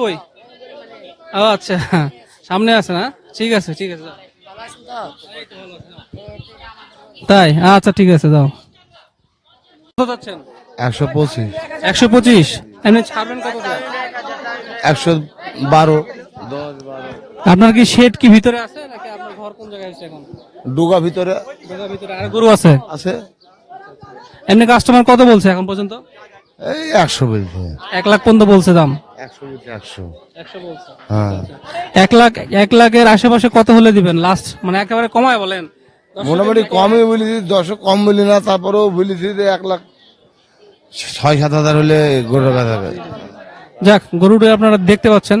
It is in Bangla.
কই? ও আচ্ছা। সামনে আছে না? ঠিক আছে ঠিক আছে তাই? আচ্ছা ঠিক আছে যাও। কত যাচ্ছেন? একশো পঁচিশ। একশো পঁচিশ? এমনি ছাড়বেন কত একশো বারো। দশ বারো আপনার কি শেড কি ভিতরে আছে নাকি আপনার ঘর কোন জায়গায় আছে এখন? ডুগা ভিতরে। জায়গার ভিতরে আর গরু আছে? আছে। এমনি কাস্টমার কত বলছে এখন পর্যন্ত? এই একশো বলছে। এক লাখ পর্যন্ত বলছে দাম। একশো একশো একশো হ্যাঁ। এক লাখ এক লাখের আশেপাশে কত হলে দিবেন? লাস্ট মানে একেবারে কমায় বলেন। মোটামুটি কমই বলেছি দশ কম বলি না তারপরেও বলেছি যে এক লাখ ছয় সাত হাজার হলে গরু যাক গরুটা আপনারা দেখতে পাচ্ছেন।